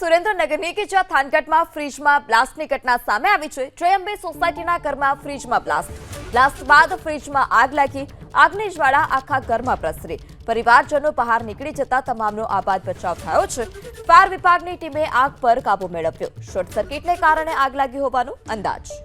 સુરેન્દ્રનગરની કે જ્યાં થાનગઢમાં ફ્રીજમાં બ્લાસ્ટની ઘટના સામે આવી છે, ટ્રેમ્બે સોસાયટીના ઘરમાં ફ્રીજમાં બ્લાસ્ટ. બ્લાસ્ટ બાદ ફ્રીજમાં આગ લાગી આગની જ્વાળા આખા ઘરમાં પ્રસરી. પરિવારજનો બહાર નીકળી જતા તમામનો આબાદ બચાવ થયો છે. ફાયર વિભાગની ટીમે આગ પર કાબુ મેળવ્યો. શોર્ટ સર્કિટને કારણે આગ લાગી હોવાનો અંદાજ.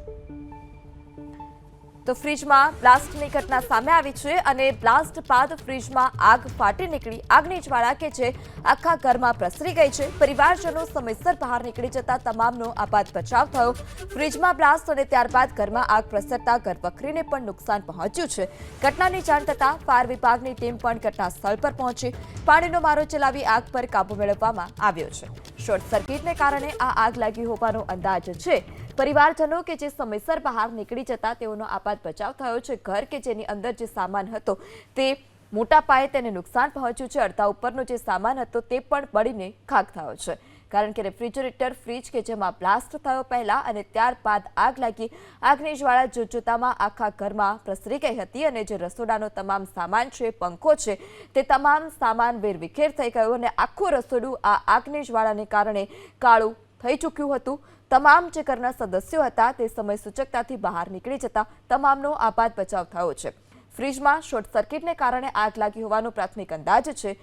તો ફ્રીજમાં બ્લાસ્ટની ઘટના સામે આવી છે અને બ્લાસ્ટ બાદ ફ્રીજમાં આગ ફાટી નીકળી. આગની જ્વાળા કે જે આખા ઘરમાં પ્રસરી ગઈ છે. પરિવારજનો સમયસર બહાર નીકળી જતા તમામનો આપાત બચાવ થયો. ફ્રીજમાં બ્લાસ્ટ અને ત્યારબાદ ઘરમાં આગ પ્રસરતા ઘરવખરીને પણ નુકસાન પહોંચ્યું છે. ઘટનાની જાણ થતાં ફાયર વિભાગની ટીમ પણ ઘટના સ્થળ પર પહોંચી. પાણીનો મારો ચલાવી આગ પર કાબુ મેળવવામાં આવ્યો છે. શોર્ટ સર્કિટને કારણે આ આગ લાગી હોવાનો અંદાજ છે. પરિવારજનો કે જે સમયસર બહાર નીકળી જતા તેઓનો આપાત બચાવ થયો છે. ઘર કે જેની અંદર જે સામાન હતો તે મોટા પાયે તેને નુકસાન પહોંચ્યું છે. અડધા ઉપરનો જે સામાન હતો તે પણ બળીને ખાક થયો છે. કારણ કે રેફ્રિજરેટર, ફ્રીજ કે જેમાં બ્લાસ્ટ થયો પહેલા અને ત્યારબાદ આગ લાગી આગની જ્વાળા જોતજોતામાં આખા ઘરમાં પ્રસરી ગઈ હતી અને જે રસોડાનો તમામ સામાન છે, પંખો છે, તે તમામ સામાન વેરવિખેર થઈ ગયો અને આખું રસોડું આ આગની જ્વાળાને કારણે કાળું થઈ ચૂક્યું હતું. તમામ જે ઘરના સદસ્યો હતા તે સમય સૂચકતાથી બહાર નીકળી જતા તમામનો આપાત બચાવ થયો છે. ફ્રીજમાં શોર્ટ સર્કિટને કારણે આગ લાગી હોવાનો પ્રાથમિક અંદાજ છે.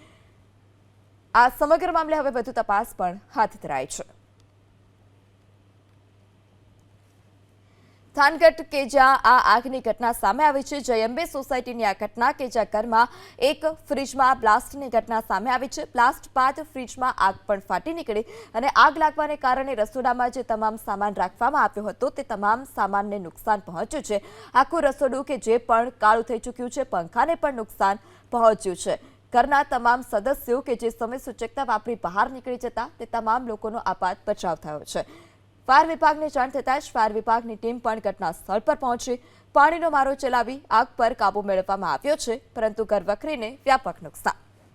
આ સમગ્ર મામલે હવે વધુ તપાસ પણ હાથ ધરાય છે. થાનગઢ કે જ્યાં આ આગની ઘટના સામે આવી છે. જયંબે સોસાયટીની આ ઘટના કે જ્યાં ઘરમાં એક ફ્રીજમાં બ્લાસ્ટની ઘટના સામે આવી છે. બ્લાસ્ટ બાદ ફ્રીજમાં આગ પણ ફાટી નીકળી અને આગ લાગવાને કારણે રસોડામાં જે તમામ સામાન રાખવામાં આવ્યો હતો તે તમામ સામાનને નુકસાન પહોંચ્યું છે. આખું રસોડું કે જે પણ કાળું થઈ ચૂક્યું છે, પંખાને પણ નુકસાન પહોંચ્યું છે. ઘરના તમામ સદસ્યો કે જે સમય સૂચકતા વાપરી બહાર નીકળી જતા તે તમામ લોકોનો આપાત બચાવ થયો છે. ફાયર વિભાગને જાણ થતાં જ ફાયર વિભાગની ટીમ પણ ઘટના સ્થળ પર પહોંચી. પાણીનો મારો ચલાવી આગ પર કાબુ મેળવવામાં આવ્યો છે, પરંતુ ઘરવખરીને વ્યાપક નુકસાન.